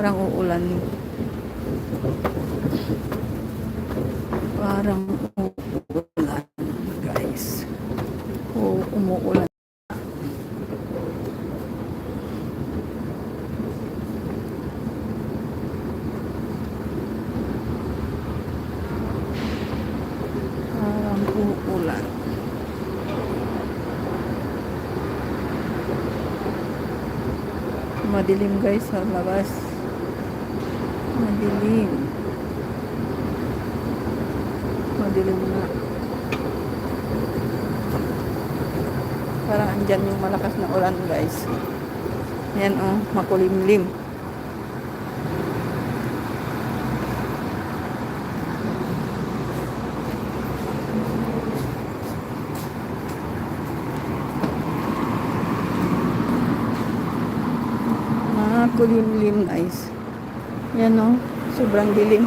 Parang uulan. Parang uulan, guys. O umuulan. Parang uulan. Madilim guys sa labas. Madilim. Madilim na. Parang andyan yung malakas na ulan guys. Yan oh, makulimlim. Makulimlim guys. Yan oh, sobrang dilim.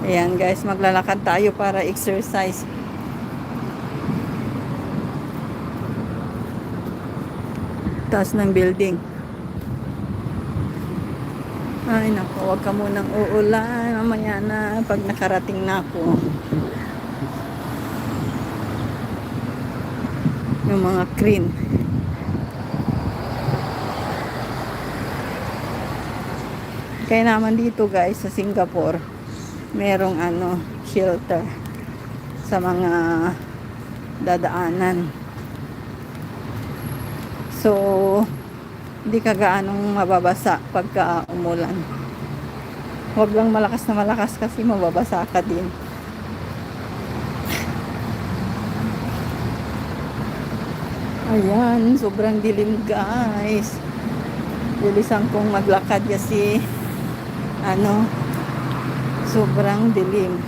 Ayan guys, maglalakad tayo para exercise. Taas ng building. Ay naku, huwag ka munang uulan. Mamaya na pag nakarating na ako. Yung mga crane. Kaya naman dito guys sa Singapore, merong ano, shelter sa mga dadaanan. So, hindi ka gaanong mababasa pagka umulan. Huwag lang malakas na malakas kasi mababasa ka din. Ayan, sobrang dilim guys. Bilisan kong maglakad kasi ano, sobrang dilim.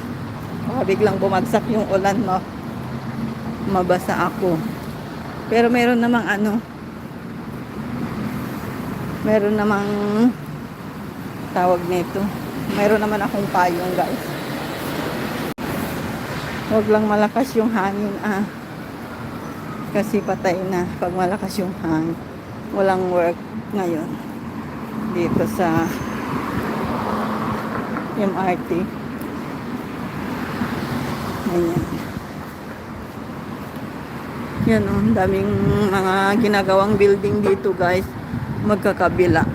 Baka biglang bumagsak yung ulan mo. Mabasa ako. Pero meron namang ano, meron namang tawag nito. Meron naman akong payong guys. Huwag lang malakas yung hangin ah. Kasi patay na pag malakas yung hangin. Walang work ngayon. Dito sa MRT. Ayan. Yan o, oh, daming mga ginagawang building dito guys. Magkakabila.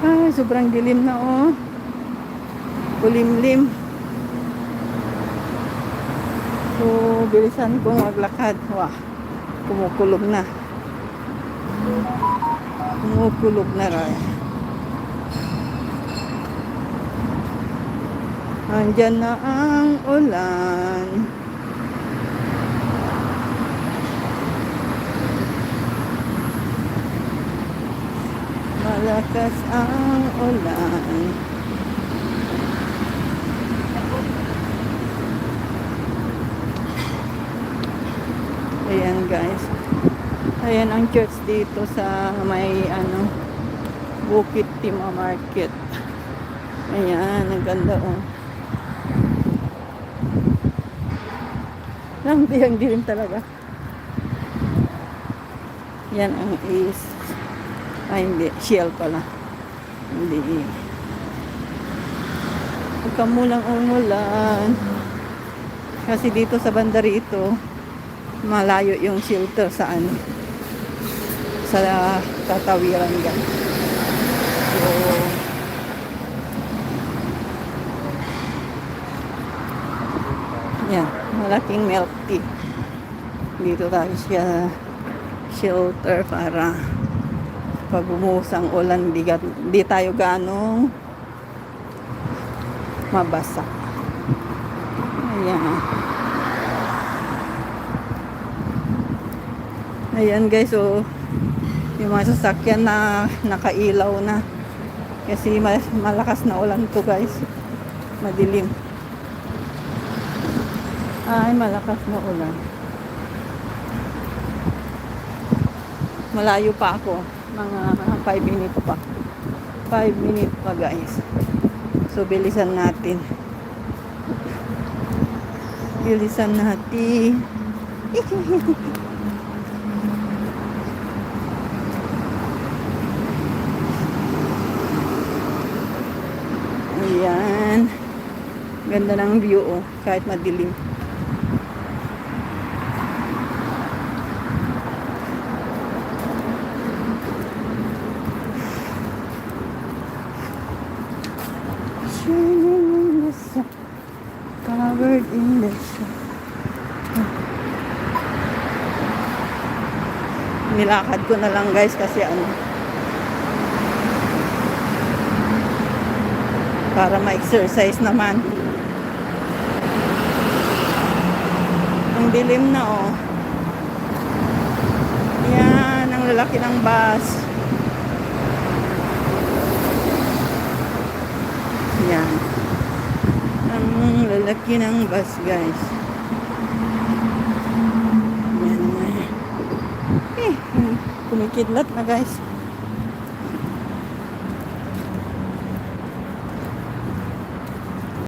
Ay, sobrang dilim na oh. Kulimlim. So, bilisan kong maglakad. Wah, kumukulog na. Kumukulog na rin. Andyan na ang ulan. Malakas ang ulan. Ayan guys. Ayan ang church dito sa may ano Bukit Timah Market. Ayan, ang ganda oh. Ang diyang dilim talaga. Yan ang is ay hindi, shell pala. Hindi. Huwag ka mulang umulan. Kasi dito sa bandari ito, malayo yung shelter sa ano, sa tatawiran yan. So, yan, malaking milk tea. Dito tayo siya shelter para pag bumuhos ang ulan, di, di tayo ganong mabasa. Ayan. Ayan guys, so yung mga sasakyan na nakailaw na. Kasi ma- malakas na ulan to guys. Madilim. Ay, malakas na ulan. Malayo pa ako. Mga 5 minutes pa. 5 minutes pa guys. So, bilisan natin. Bilisan natin. Ayan. Ganda ng view oh, kahit madilim. Covered in the sun. Nilakad ko na lang guys kasi ano para ma-exercise naman. Ang dilim na oh. Yan, ang lalaki ng bus. Yan. Ang lalaki ng bus, guys. Yan. Eh, kumikidlat na, guys.